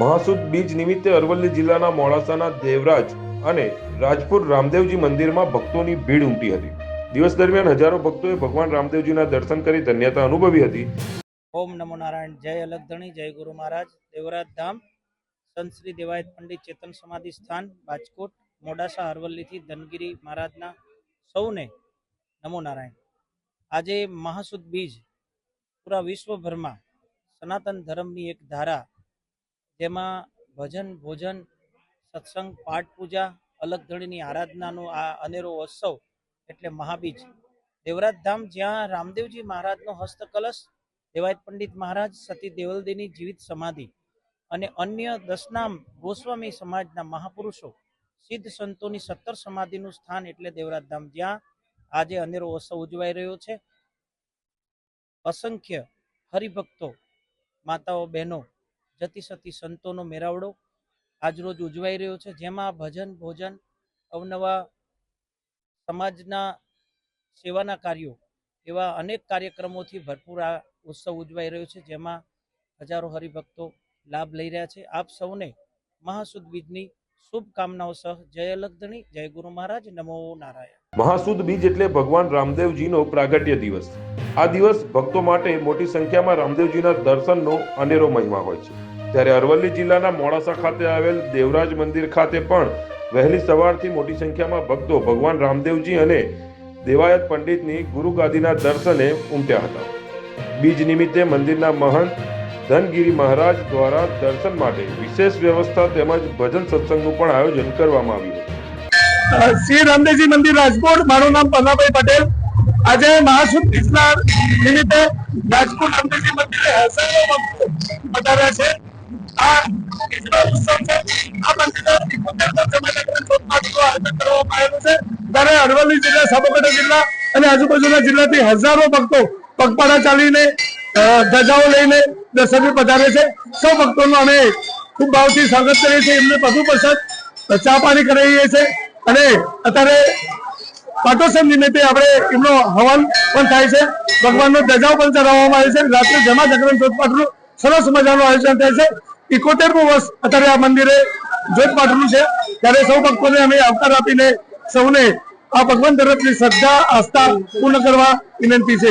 મહાસુદ બીજ નિમિત્તે અરવલ્લી જિલ્લાના મોડાસાના દેવરાજ અને રાજપુર રામદેવજી મંદિરમાં ભક્તોની ભીડ ઉમટી હતી. દિવસ દરમિયાન હજારો ભક્તોએ ભગવાન રામદેવજીના દર્શન કરી ધન્યતા અનુભવી હતી. ઓમ નમો નારાયણ, જય અલગધણી, જય ગુરુ મહારાજ. દેવરાજ ધામ, સંત શ્રી દેવાયત પંડિત ચેતન સમાધિ સ્થાન રાજકોટ મોડાસા, અરવલ્લીથી ધનગીરી મહારાજના સૌને નમો નારાયણ. આજે મહાસુદ બીજ, પૂરા વિશ્વભરમાં સનાતન ધર્મની એક ધારા જેમાં ભજન, ભોજન, સત્સંગ, પાઠ પૂજા અલગધણીની આરાધનાનો આ અનેરો ઉત્સવ એટલે મહાબીજ. દેવરાજ ધામ જ્યાં રામદેવજી મહારાજનો હસ્તકલશ, દેવાયત પંડિત મહારાજ, સતી દેવલદીની જીવિત સમાધિ અને અન્ય દસનામ ગોસ્વામી સમાજના મહાપુરુષો સિદ્ધ સંતોની સત્તર સમાધિનું સ્થાન એટલે દેવરાજ ધામ જ્યાં આજે અનેરો ઉત્સવ ઉજવાઈ રહ્યો છે. અસંખ્ય હરિભક્તો, માતાઓ, બહેનો જતી સતી સંતોનો મેળાવડો આજરોજ ઉજવાઈ રહ્યો છે, જેમાં ભજન, ભોજન, અવનવા સમાજના સેવાના કાર્યો એવા અનેક કાર્યક્રમોથી ભરપૂર આ ઉત્સવ ઉજવાઈ રહ્યો છે, જેમાં હજારો હરિભક્તો લાભ લઈ રહ્યા છે. આપ સૌને મહાસુદ બીજની શુભકામનાઓ સહ જય લગ્ધણી જય ગુરુ મહારાજ, નમો નારાયણ. મહાસુદ બીજ એટલે ભગવાન રામદેવજીનો પ્રાગટ્ય દિવસ. આ દિવસ ભક્તો માટે મોટી સંખ્યામાં રામદેવજીના દર્શનનો અનેરો મહિમા હોય છે. ત્યારે અરવલ્લી જિલ્લાના મોડાસા ખાતે આવેલ દેવરાજ મંદિર ખાતે પણ વહેલી સવારથી મોટી સંખ્યામાં ભક્તો ભગવાન રામદેવજી અને દેવાયત પંડિતની ગુરુ ગાદીના દર્શને ઉમટ્યા હતા. બીજ નિમિત્તે મંદિરના મહંત ધનગીરી મહારાજ દ્વારા દર્શન માટે વિશેષ વ્યવસ્થા તેમજ ભજન સત્સંગનું પણ આયોજન કરવામાં આવ્યું શ્રી રામદેવજી મંદિર રાજકોટ, મારું નામ પન્નાભાઈ પટેલ. આજે મહાસુદ બીજના નિમિત્તે રાજકોટ રામદેવજી મંદિરે હજારો છે. આવેલું છે. ત્યારે અરવલ્લી જિલ્લા, સાબરકાંઠા જિલ્લા અને આજુબાજુના જિલ્લાથી હજારો ભક્તો પગપાળા ચાલીને ધજાઓ લઈને દર્શને પધારે છે. સૌ ભક્તોનું અમે ખૂબ ભાવથી સ્વાગત કરીએ છીએ. એમને વધુ પ્રસાદ ચા પાણી કરાવીએ છીએ. અને અત્યારે પાટોત્સવ નિમિત્તે આપણે એમનો હવન પણ થાય છે. ભગવાનનો ધજાઓ પણ ચડાવવામાં આવે છે. રાત્રે જમા જાગરણ જોતપાઠનું સરસ મજાનું આયોજન થાય છે. ઇકોતેરમું વર્ષ અત્યારે આ મંદિરે જોતપાઠનું છે. ત્યારે સૌ ભક્તોને અમે આવકાર આપીને સૌને આ ભગવાન તરફની શ્રદ્ધા, આસ્થા પૂર્ણ કરવા વિનંતી છે.